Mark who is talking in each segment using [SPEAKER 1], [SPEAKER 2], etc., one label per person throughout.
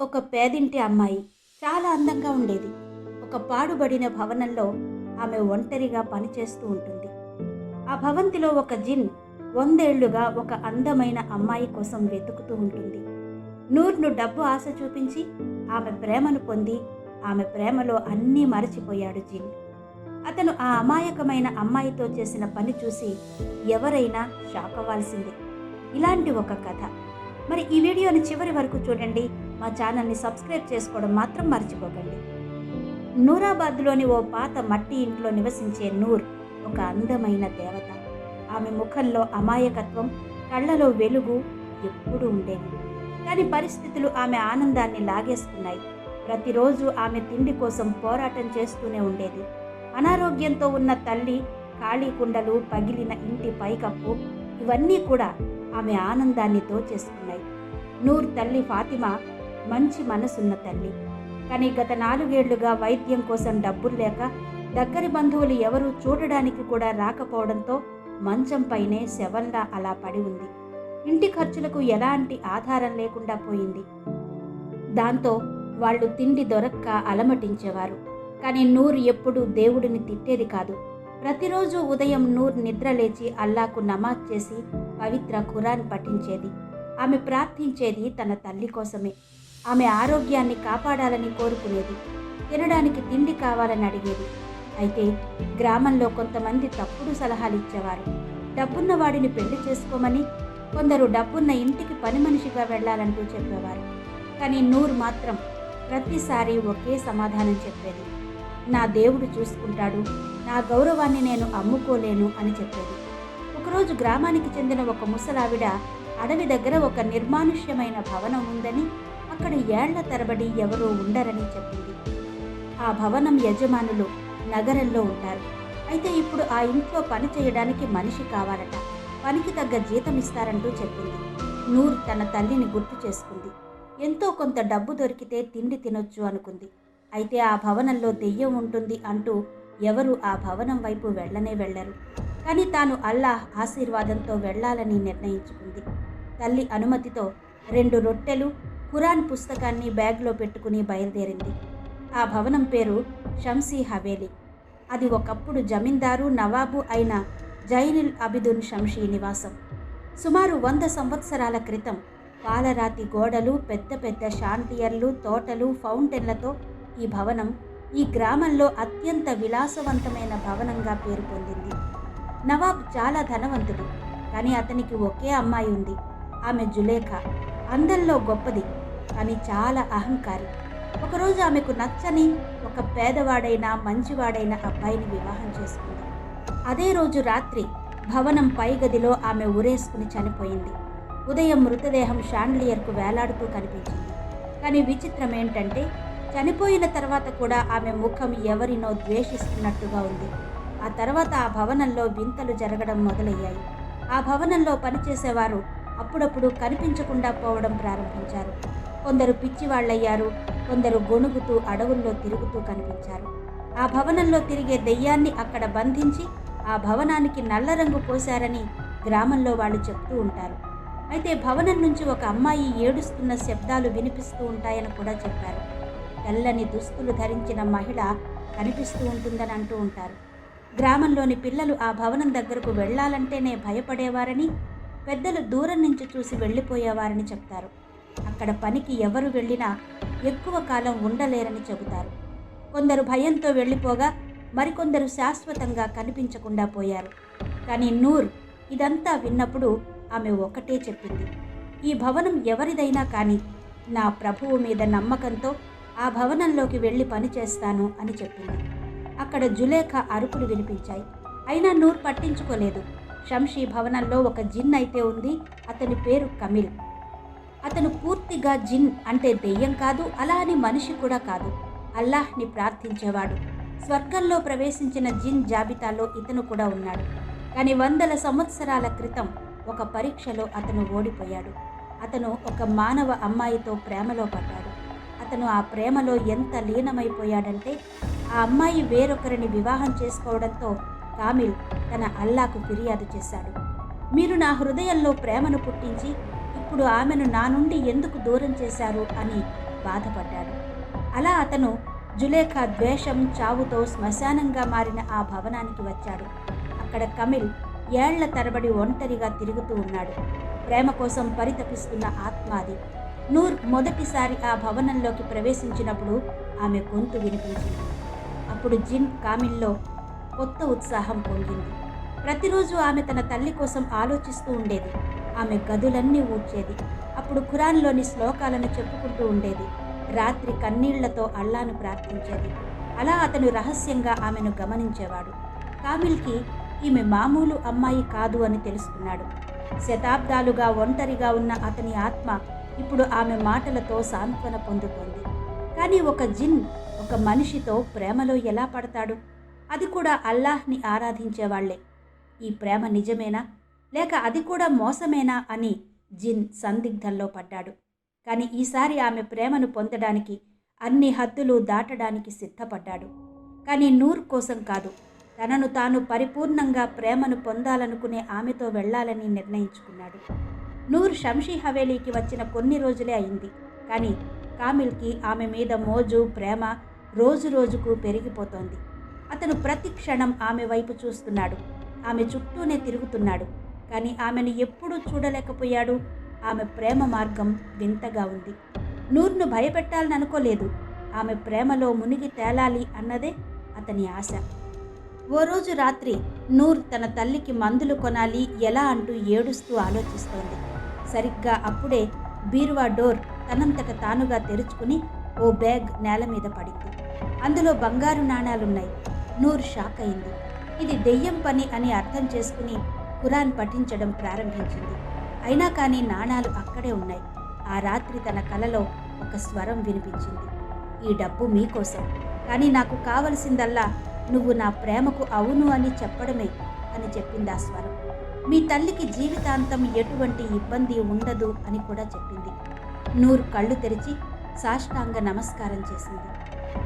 [SPEAKER 1] ఒక పేదింటి అమ్మాయి. చాలా అందంగా ఉండేది. ఒక పాడుబడిన భవనంలో ఆమె ఒంటరిగా పనిచేస్తూ ఉంటుంది. ఆ భవంతిలో ఒక జిన్ వందేళ్ళుగా ఒక అందమైన అమ్మాయి కోసం వెతుకుతూ ఉంటుంది. నూర్ను డబ్బు ఆశ చూపించి ఆమె ప్రేమను పొంది ఆమె ప్రేమలో అన్నీ మరచిపోయాడు జిన్. అతను ఆ అమాయకమైన అమ్మాయితో చేసిన పని చూసి ఎవరైనా షాక్ అవ్వాల్సిందే. ఇలాంటి ఒక కథ. మరి ఈ వీడియోని చివరి వరకు చూడండి. మా ఛానల్ని సబ్స్క్రైబ్ చేసుకోవడం మాత్రం మర్చిపోకండి. నూరాబాద్లోని ఓ పాత మట్టి ఇంట్లో నివసించే నూర్ ఒక అందమైన దేవత. ఆమె ముఖంలో అమాయకత్వం కళ్ళలో వెలుగు ఎప్పుడూ ఉండేవి కానీ పరిస్థితులు ఆమె ఆనందాన్ని లాగేసుకున్నాయి. ప్రతిరోజు ఆమె తిండి కోసం పోరాటం చేస్తూనే ఉండేది. అనారోగ్యంతో ఉన్న తల్లి ఖాళీ కుండలు పగిలిన ఇంటి పైకప్పు ఇవన్నీ కూడా ఆమె ఆనందాన్ని దోచేసుకున్నాయి. నూర్ తల్లి ఫాతిమా మంచి మనసున్న తల్లి. కానీ గత నాలుగేళ్ళుగా వైద్యం కోసం డబ్బులు లేక దగ్గరి బంధువులు ఎవరూ చూడడానికి కూడా రాకపోవడంతో మంచంపైనే శవంలా అలా పడి ఉంది. ఇంటి ఖర్చులకు ఎలాంటి ఆధారం లేకుండా పోయింది. దాంతో వాళ్ళు తిండి దొరక్క అలమటించేవారు. కానీ నూర్ ఎప్పుడూ దేవుడిని తిట్టేది కాదు. ప్రతిరోజు ఉదయం నూర్ నిద్రలేచి అల్లాకు నమాజ్ చేసి పవిత్ర ఖురాన్ పఠించేది. ఆమె ప్రార్థించేది తన తల్లి కోసమే. ఆమె ఆరోగ్యాన్ని కాపాడాలని కోరుకునేది. తినడానికి తిండి కావాలని అడిగేది. అయితే గ్రామంలో కొంతమంది తప్పుడు సలహాలు ఇచ్చేవారు. డబ్బున్న వాడిని పెళ్ళి చేసుకోమని కొందరు డబ్బున్న ఇంటికి పని మనిషిగా వెళ్ళాలంటూ చెప్పేవారు. కానీ నూర్ మాత్రం ప్రతిసారి ఒకే సమాధానం చెప్పేది. నా దేవుడు చూసుకుంటాడు నా గౌరవాన్ని నేను అమ్ముకోలేను అని చెప్పేది. ఒకరోజు గ్రామానికి చెందిన ఒక ముసలావిడ అడవి దగ్గర ఒక నిర్మానుష్యమైన భవనం ఉందని అక్కడ ఏళ్ళ తరబడి ఎవరూ ఉండరని చెప్పింది. ఆ భవనం యజమానులు నగరంలో ఉంటారు. అయితే ఇప్పుడు ఆ ఇంట్లో పని చేయడానికి మనిషి కావాలట. పనికి తగ్గ జీతం ఇస్తారంటూ చెప్పింది. నూర్ తన తల్లిని గుర్తు చేసుకుంది. ఎంతో కొంత డబ్బు దొరికితే తిండి తినొచ్చు అనుకుంది. అయితే ఆ భవనంలో దెయ్యం ఉంటుంది అంటూ ఎవరు ఆ భవనం వైపు వెళ్ళనే వెళ్ళరు. కానీ తాను అల్లాహ్ ఆశీర్వాదంతో వెళ్ళాలని నిర్ణయించుకుంది. తల్లి అనుమతితో రెండు రొట్టెలు ఖురాన్ పుస్తకాన్ని బ్యాగ్లో పెట్టుకుని బయలుదేరింది. ఆ భవనం పేరు షంసీ హవేలీ. అది ఒకప్పుడు జమీందారు నవాబు అయిన జైనుల్ అబిదున్ షంషీ నివాసం. సుమారు వంద సంవత్సరాల క్రితం పాలరాతి గోడలు పెద్ద పెద్ద షాంటియర్లు తోటలు ఫౌంటైన్లతో ఈ భవనం ఈ గ్రామంలో అత్యంత విలాసవంతమైన భవనంగా పేరు పొందింది. నవాబ్ చాలా ధనవంతుడు కానీ అతనికి ఒకే అమ్మాయి ఉంది. ఆమె జులేఖ. అందంలో గొప్పది కానీ చాలా అహంకారి. ఒకరోజు ఆమెకు నచ్చని ఒక పేదవాడైన మంచివాడైన అబ్బాయిని వివాహం చేసుకుంది. అదే రోజు రాత్రి భవనం పై గదిలో ఆమె ఉరేసుకుని చనిపోయింది. ఉదయం మృతదేహం షాండ్లియర్కు వేలాడుతూ కనిపించింది. కానీ విచిత్రం ఏంటంటే చనిపోయిన తర్వాత కూడా ఆమె ముఖం ఎవరినో ద్వేషిస్తున్నట్టుగా ఉంది. ఆ తర్వాత ఆ భవనంలో వింతలు జరగడం మొదలయ్యాయి. ఆ భవనంలో పనిచేసేవారు అప్పుడప్పుడు కనిపించకుండా పోవడం ప్రారంభించారు. కొందరు పిచ్చివాళ్ళయ్యారు కొందరు గొణుగుతూ అడవుల్లో తిరుగుతూ కనిపించారు. ఆ భవనంలో తిరిగే దెయ్యాన్ని అక్కడ బంధించి ఆ భవనానికి నల్ల రంగు పోశారని గ్రామంలో వాళ్ళు చెప్తూ ఉంటారు. అయితే భవనం నుంచి ఒక అమ్మాయి ఏడుస్తున్న శబ్దాలు వినిపిస్తూ ఉంటాయని కూడా చెప్పారు. తెల్లని దుస్తులు ధరించిన మహిళ కనిపిస్తూ ఉంటుందని అంటూ ఉంటారు. గ్రామంలోని పిల్లలు ఆ భవనం దగ్గరకు వెళ్ళాలంటేనే భయపడేవారని పెద్దలు దూరం నుంచి చూసి వెళ్ళిపోయేవారని చెప్తారు. అక్కడ పనికి ఎవరు వెళ్ళినా ఎక్కువ కాలం ఉండలేరని చెబుతారు. కొందరు భయంతో వెళ్ళిపోగా మరికొందరు శాశ్వతంగా కనిపించకుండా పోయారు. కానీ నూర్ ఇదంతా విన్నప్పుడు ఆమె ఒకటే చెప్పింది. ఈ భవనం ఎవరిదైనా కానీ నా ప్రభువు మీద నమ్మకంతో ఆ భవనంలోకి వెళ్ళి పనిచేస్తాను అని చెప్పింది. అక్కడ జులేఖ అరుపులు వినిపించాయి. అయినా నూర్ పట్టించుకోలేదు. షంషీ భవనంలో ఒక జిన్ అయితే ఉంది. అతని పేరు కమిల్. అతను పూర్తిగా జిన్ అంటే దెయ్యం కాదు అలా అని మనిషి కూడా కాదు. అల్లాహ్ని ప్రార్థించేవాడు. స్వర్గంలో ప్రవేశించిన జిన్ జాబితాలో ఇతను కూడా ఉన్నాడు. కానీ వందల సంవత్సరాల క్రితం ఒక పరీక్షలో అతను ఓడిపోయాడు. అతను ఒక మానవ అమ్మాయితో ప్రేమలో పడ్డాడు. అతను ఆ ప్రేమలో ఎంత లీనమైపోయాడంటే ఆ అమ్మాయి వేరొకరిని వివాహం చేసుకోవడంతో కామిల్ తన అల్లాకు ఫిర్యాదు చేశాడు. మీరు నా హృదయంలో ప్రేమను పుట్టించి ఇప్పుడు ఆమెను నా నుండి ఎందుకు దూరం చేశారు అని బాధపడ్డాడు. అలా అతను జులేఖా ద్వేషం చావుతో శ్మశానంగా మారిన ఆ భవనానికి వచ్చాడు. అక్కడ కమిల్ ఏళ్ళ తరబడి ఒంటరిగా తిరుగుతూ ఉన్నాడు. ప్రేమ కోసం పరితపిస్తున్న ఆత్మ అది. నూర్ మొదటిసారి ఆ భవనంలోకి ప్రవేశించినప్పుడు ఆమె గొంతు వినిపించింది. అప్పుడు జిన్ కామిల్లో కొత్త ఉత్సాహం పొంగింది. ప్రతిరోజు ఆమె తన తల్లి కోసం ఆలోచిస్తూ ఉండేది. ఆమె గదులన్నీ ఊడ్చేది. అప్పుడు ఖురాన్లోని శ్లోకాలను చెప్పుకుంటూ ఉండేది. రాత్రి కన్నీళ్ళతో అల్లాను ప్రార్థించేది. అలా అతను రహస్యంగా ఆమెను గమనించేవాడు. కామిల్కి ఈమె మామూలు అమ్మాయి కాదు అని తెలుసుకున్నాడు. శతాబ్దాలుగా ఒంటరిగా ఉన్న అతని ఆత్మ ఇప్పుడు ఆమె మాటలతో సాంత్వన పొందుతోంది. కానీ ఒక జిన్ ఒక మనిషితో ప్రేమలో ఎలా పడతాడు? అది కూడా అల్లాహ్ని ఆరాధించేవాళ్ళే. ఈ ప్రేమ నిజమేనా? లేక అది కూడా మోసమేనా అని జిన్ సందిగ్ధంలో పడ్డాడు. కానీ ఈసారి ఆమె ప్రేమను పొందడానికి అన్ని హద్దులు దాటడానికి సిద్ధపడ్డాడు. కానీ నూర్ కోసం కాదు తనను తాను పరిపూర్ణంగా ప్రేమను పొందాలనుకునే ఆమెతో వెళ్ళాలని నిర్ణయించుకున్నాడు. నూర్ షంషీ హవేలీకి వచ్చిన కొన్ని రోజులే అయింది. కానీ కామిల్కి ఆమె మీద మోజు ప్రేమ రోజు రోజుకు పెరిగిపోతోంది. అతను ప్రతి క్షణం ఆమె వైపు చూస్తున్నాడు. ఆమె చుట్టూనే తిరుగుతున్నాడు. కానీ ఆమెను ఎప్పుడూ చూడలేకపోయాడు. ఆమె ప్రేమ మార్గం వింతగా ఉంది. నూర్ను భయపెట్టాలని అనుకోలేదు. ఆమె ప్రేమలో మునిగి తేలాలి అన్నదే అతని ఆశ. ఓ రోజు రాత్రి నూర్ తన తల్లికి మందులు కొనాలి ఎలా అంటూ ఏడుస్తూ ఆలోచిస్తోంది. సరిగ్గా అప్పుడే బీరువా డోర్ తనంతట తానుగా తెరుచుకుని ఓ బ్యాగ్ నేల మీద పడింది. అందులో బంగారు నాణాలున్నాయి. నూర్ షాక్ అయింది. ఇది దెయ్యం పని అని అర్థం చేసుకుని ఖురాన్ పఠించడం ప్రారంభించింది. అయినా కానీ నాణాలు అక్కడే ఉన్నాయి. ఆ రాత్రి తన కలలో ఒక స్వరం వినిపించింది. ఈ డబ్బు మీకోసం. కానీ నాకు కావలసిందల్లా నువ్వు నా ప్రేమకు అవును అని చెప్పడమే అని చెప్పింది ఆ స్వరం. మీ తల్లికి జీవితాంతం ఎటువంటి ఇబ్బంది ఉండదు అని కూడా చెప్పింది. నూరు కళ్ళు తెరిచి సాష్టాంగ నమస్కారం చేసింది.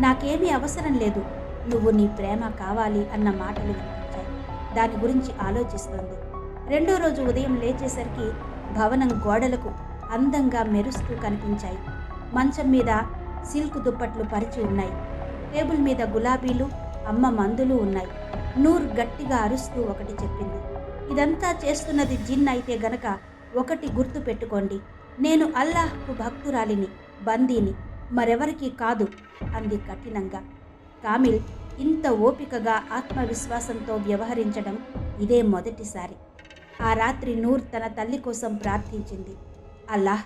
[SPEAKER 1] నాకేమీ అవసరం లేదు. నువ్వు నీ ప్రేమ కావాలి అన్న మాటలు దాని గురించి ఆలోచిస్తోంది. రెండో రోజు ఉదయం లేచేసరికి భవనం గోడలకు అందంగా మెరుస్తూ కనిపించాయి. మంచం మీద సిల్క్ దుప్పట్లు పరిచి ఉన్నాయి. టేబుల్ మీద గులాబీలు అమ్మ మందులు ఉన్నాయి. నూర్ గట్టిగా అరుస్తూ ఒకటి చెప్పింది. ఇదంతా చేస్తున్నది జిన్ అయితే గనక ఒకటి గుర్తు పెట్టుకోండి. నేను అల్లాహ్కు భక్తురాలిని బందీని మరెవరికి కాదు అంది కఠినంగా. కామిల్ ఇంత ఓపికగా ఆత్మవిశ్వాసంతో వ్యవహరించడం ఇదే మొదటిసారి. ఆ రాత్రి నూర్ తన తల్లి కోసం ప్రార్థించింది. అల్లాహ్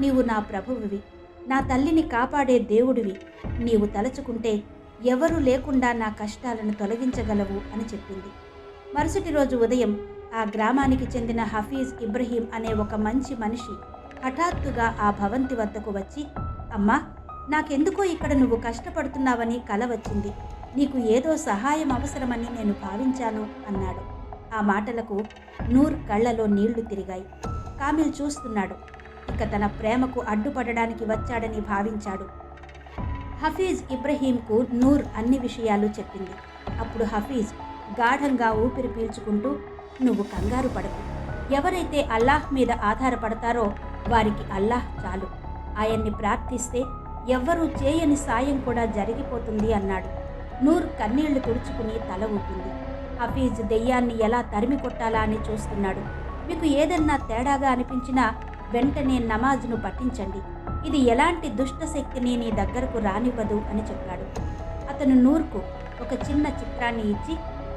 [SPEAKER 1] నీవు నా ప్రభువువి. నా తల్లిని కాపాడే దేవుడివి. నీవు తలచుకుంటే ఎవరూ లేకుండా నా కష్టాలను తొలగించగలవు అని చెప్పింది. మరుసటి రోజు ఉదయం ఆ గ్రామానికి చెందిన హఫీజ్ ఇబ్రహీం అనే ఒక మంచి మనిషి హఠాత్తుగా ఆ భవంతి వద్దకు వచ్చి అమ్మా నాకెందుకో ఇక్కడ నువ్వు కష్టపడుతున్నావని కల వచ్చింది. నీకు ఏదో సహాయం అవసరమని నేను భావించాను అన్నాడు. ఆ మాటలకు నూర్ కళ్ళలో నీళ్ళు తిరిగాయి. కామిల్ చూస్తున్నాడు. ఇక తన ప్రేమకు అడ్డుపడడానికి వచ్చాడని భావించాడు. హఫీజ్ ఇబ్రహీంకు నూర్ అన్ని విషయాలు చెప్పింది. అప్పుడు హఫీజ్ గాఢంగా ఊపిరి పీల్చుకుంటూ నువ్వు కంగారు పడకు. ఎవరైతే అల్లాహ్ మీద ఆధారపడతారో వారికి అల్లాహ్ చాలు. ఆయన్ని ప్రార్థిస్తే ఎవ్వరూ చేయని సాయం కూడా జరిగిపోతుంది అన్నాడు. నూర్ కన్నీళ్ళు తుడుచుకుని తల ఊపింది. హఫీజ్ దెయ్యాన్ని ఎలా తరిమి కొట్టాలా అని చూస్తున్నాడు. మీకు ఏదన్నా తేడాగా అనిపించినా వెంటనే నమాజ్ను పఠించండి. ఇది ఎలాంటి దుష్ట శక్తిని నీ దగ్గరకు రానివ్వదు అని చెప్పాడు. అతను నూర్కు ఒక చిన్న చిత్రాన్ని ఇచ్చి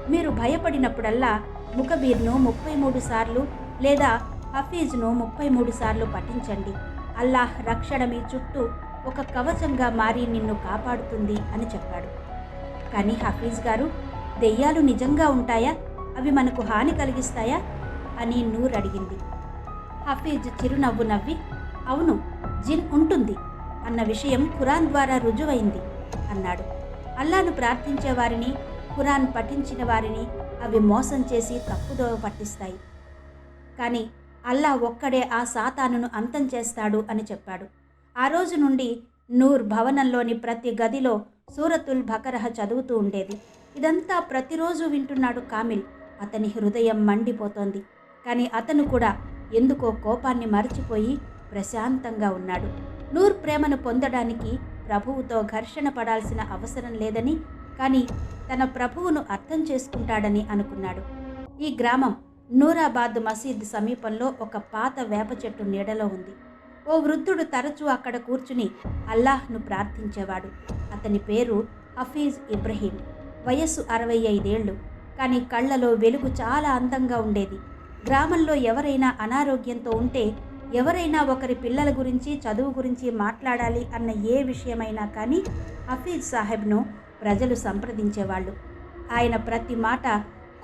[SPEAKER 1] మీరు భయపడినప్పుడల్లా ముఖబీర్ను ముప్పై మూడు సార్లు లేదా హఫీజ్ను ముప్పై మూడు సార్లు పఠించండి. అల్లాహ్ రక్షణ మీ చుట్టూ ఒక కవచంగా మారి నిన్ను కాపాడుతుంది అని చెప్పాడు. కానీ హఫీజ్ గారు దెయ్యాలు నిజంగా ఉంటాయా? అవి మనకు హాని కలిగిస్తాయా? అని నూర్ అడిగింది. హఫీజ్ చిరునవ్వు నవ్వి అవును జిన్ ఉంటుంది అన్న విషయం ఖురాన్ ద్వారా రుజువైంది అన్నాడు. అల్లాను ప్రార్థించే వారిని ఖురాన్ పఠించిన వారిని అవి మోసం చేసి తప్పుదోవ పట్టిస్తాయి. కానీ అల్లా ఒక్కడే ఆ సాతానును అంతం చేస్తాడు అని చెప్పాడు. ఆ రోజు నుండి నూర్ భవనంలోని ప్రతి గదిలో సూరతుల్ బకరహ చదువుతూ ఉండేది. ఇదంతా ప్రతిరోజు వింటున్నాడు కామిల్. అతని హృదయం మండిపోతోంది. కానీ అతను కూడా ఎందుకో కోపాన్ని మరచిపోయి ప్రశాంతంగా ఉన్నాడు. నూర్ ప్రేమను పొందడానికి ప్రభువుతో ఘర్షణ పడాల్సిన అవసరం లేదని కానీ తన ప్రభువును అర్థం చేసుకుంటాడని అనుకున్నాడు. ఈ గ్రామం నూరాబాద్ మసీద్ సమీపంలో ఒక పాత వేప చెట్టు నీడలో ఉంది. ఓ వృద్ధుడు తరచూ అక్కడ కూర్చుని అల్లాహ్ను ప్రార్థించేవాడు. అతని పేరు హఫీజ్ ఇబ్రహీం. వయస్సు అరవై ఐదేళ్ళు కానీ కళ్ళలో వెలుగు చాలా అందంగా ఉండేది. గ్రామంలో ఎవరైనా అనారోగ్యంతో ఉంటే ఎవరైనా ఒకరి పిల్లల గురించి చదువు గురించి మాట్లాడాలి అన్న ఏ విషయమైనా కానీ హఫీజ్ సాహెబ్ను ప్రజలు సంప్రదించేవాళ్ళు. ఆయన ప్రతి మాట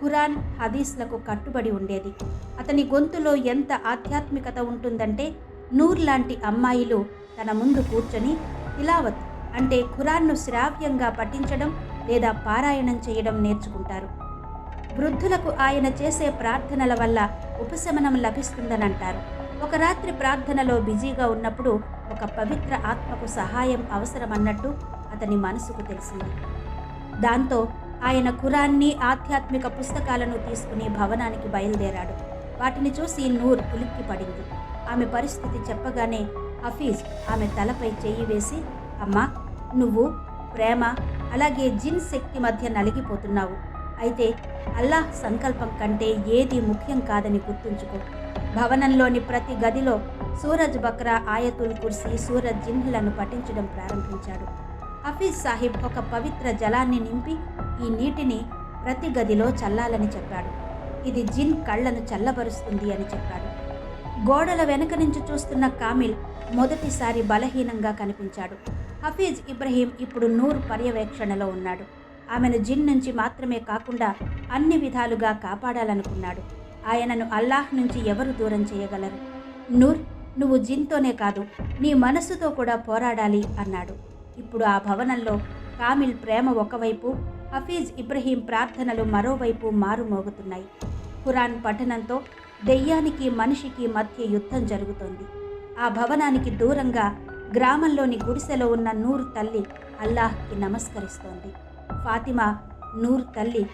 [SPEAKER 1] ఖురాన్ హదీస్లకు కట్టుబడి ఉండేది. అతని గొంతులో ఎంత ఆధ్యాత్మికత ఉంటుందంటే నూర్ లాంటి అమ్మాయిలు తన ముందు కూర్చొని తిలావత్ అంటే ఖురాన్ను శ్రావ్యంగా పఠించడం లేదా పారాయణం చేయడం నేర్చుకుంటారు. వృద్ధులకు ఆయన చేసే ప్రార్థనల వల్ల ఉపశమనం లభిస్తుందని అంటారు ఒక రాత్రి ప్రార్థనలో బిజీగా ఉన్నప్పుడు ఒక పవిత్ర ఆత్మకు సహాయం అవసరమన్నట్టు అతని మనసుకు తెలిసింది. దాంతో ఆయన ఖురాన్ని ఆధ్యాత్మిక పుస్తకాలను తీసుకుని భవనానికి బయలుదేరాడు. వాటిని చూసి నూర్ ఉలిక్కి పడింది ఆమె పరిస్థితి చెప్పగానే హఫీజ్ ఆమె తలపై చెయ్యి వేసి అమ్మా నువ్వు ప్రేమ అలాగే జిన్ శక్తి మధ్య నలిగిపోతున్నావు. అయితే అల్లాహ్ సంకల్పం కంటే ఏది ముఖ్యం కాదని గుర్తుంచుకో. భవనంలోని ప్రతి గదిలో సూరజ్ బక్రా ఆయతుల్ కుర్సీ సూరజ్ జిన్హులను పఠించడం ప్రారంభించాడు. హఫీజ్ సాహిబ్ ఒక పవిత్ర జలాన్ని నింపి ఈ నీటిని ప్రతి గదిలో చల్లాలని చెప్పాడు. ఇది జిన్ కళ్ళను చల్లబరుస్తుంది అని చెప్పాడు. గోడల వెనక నుంచి చూస్తున్న కామిల్ మొదటిసారి బలహీనంగా కనిపించాడు. హఫీజ్ ఇబ్రహీం ఇప్పుడు నూర్ పర్యవేక్షణలో ఉన్నాడు. ఆమెను జిన్ నుంచి మాత్రమే కాకుండా అన్ని విధాలుగా కాపాడాలనుకున్నాడు. ఆయనను అల్లాహ్ నుంచి ఎవరు దూరం చేయగలరు? నూర్ నువ్వు జిన్తోనే కాదు నీ మనస్సుతో కూడా పోరాడాలి అన్నాడు. ఇప్పుడు ఆ భవనంలో కామిల్ ప్రేమ ఒకవైపు హఫీజ్ ఇబ్రహీం ప్రార్థనలు మరోవైపు మారుమోగుతున్నాయి. ఖురాన్ పఠనంతో దెయ్యానికి మనిషికి మధ్య యుద్ధం జరుగుతోంది. ఆ భవనానికి దూరంగా గ్రామంలోని గుడిసెలో ఉన్న నూరు తల్లి అల్లాహ్కి నమస్కరిస్తోంది. ఫాతిమా నూరు తల్లి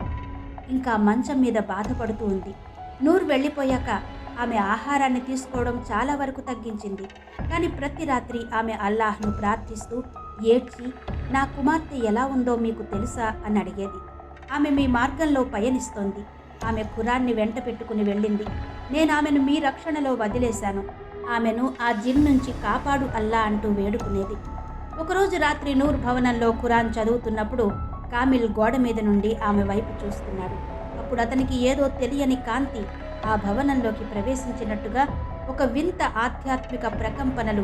[SPEAKER 1] ఇంకా మంచం మీద బాధపడుతూ ఉంది. నూరు వెళ్ళిపోయాక ఆమె ఆహారాన్ని తీసుకోవడం చాలా వరకు తగ్గించింది. కానీ ప్రతి రాత్రి ఆమె అల్లాహ్ను ప్రార్థిస్తూ ఏడ్చి నా కుమార్తె ఎలా ఉందో మీకు తెలుసా? అని అడిగేది. ఆమె మీ మార్గంలో పయనిస్తోంది. ఆమె గురాన్ని వెంట పెట్టుకుని వెళ్ళింది. నేను ఆమెను మీ రక్షణలో వదిలేశాను. ఆమెను ఆ జిన్ నుంచి కాపాడు అల్లా అంటూ వేడుకునేది. ఒకరోజు రాత్రి నూర్ భవనంలో ఖురాన్ చదువుతున్నప్పుడు కామిల్ గోడ మీద నుండి ఆమె వైపు చూస్తున్నాడు. అప్పుడు అతనికి ఏదో తెలియని కాంతి ఆ భవనంలోకి ప్రవేశించినట్టుగా ఒక వింత ఆధ్యాత్మిక ప్రకంపనలు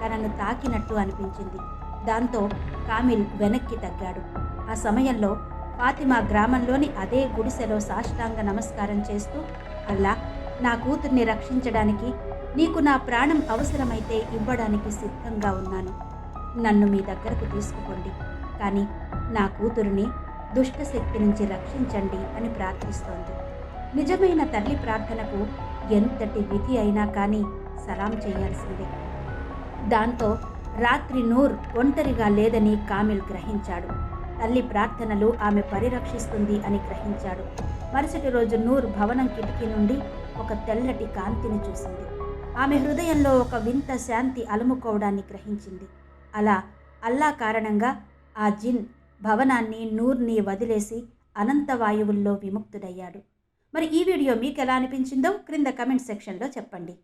[SPEAKER 1] తనను తాకినట్టు అనిపించింది. దాంతో కామిల్ వెనక్కి తగ్గాడు. ఆ సమయంలో ఫాతిమా గ్రామంలోని అదే గుడిసెలో సాష్టాంగ నమస్కారం చేస్తూ అల్లా నా కూతుర్ని రక్షించడానికి నీకు నా ప్రాణం అవసరమైతే ఇవ్వడానికి సిద్ధంగా ఉన్నాను. నన్ను మీ దగ్గరకు తీసుకుపోండి. కానీ నా కూతురుని దుష్టశక్తి నుంచి రక్షించండి అని ప్రార్థిస్తోంది. నిజమైన తల్లి ప్రార్థనకు ఎంతటి విధి అయినా కానీ సలాం చేయాల్సిందే. దాంతో రాత్రి నూర్ ఒంటరిగా లేదని కామిల్ గ్రహించాడు. తల్లి ప్రార్థనలు ఆమె పరిరక్షిస్తుంది అని గ్రహించాడు. మరుసటి రోజు నూర్ భవనం కిటికీ నుండి ఒక తెల్లటి కాంతిని చూసింది. ఆమె హృదయంలో ఒక వింత శాంతి అలుముకోవడాన్ని గ్రహించింది. అలా అల్లా కారణంగా ఆ జిన్ భవనాన్ని నూర్ని వదిలేసి అనంత వాయువుల్లో విముక్తుడయ్యాడు. మరి ఈ వీడియో మీకు ఎలా అనిపించిందో క్రింద కమెంట్ సెక్షన్లో చెప్పండి.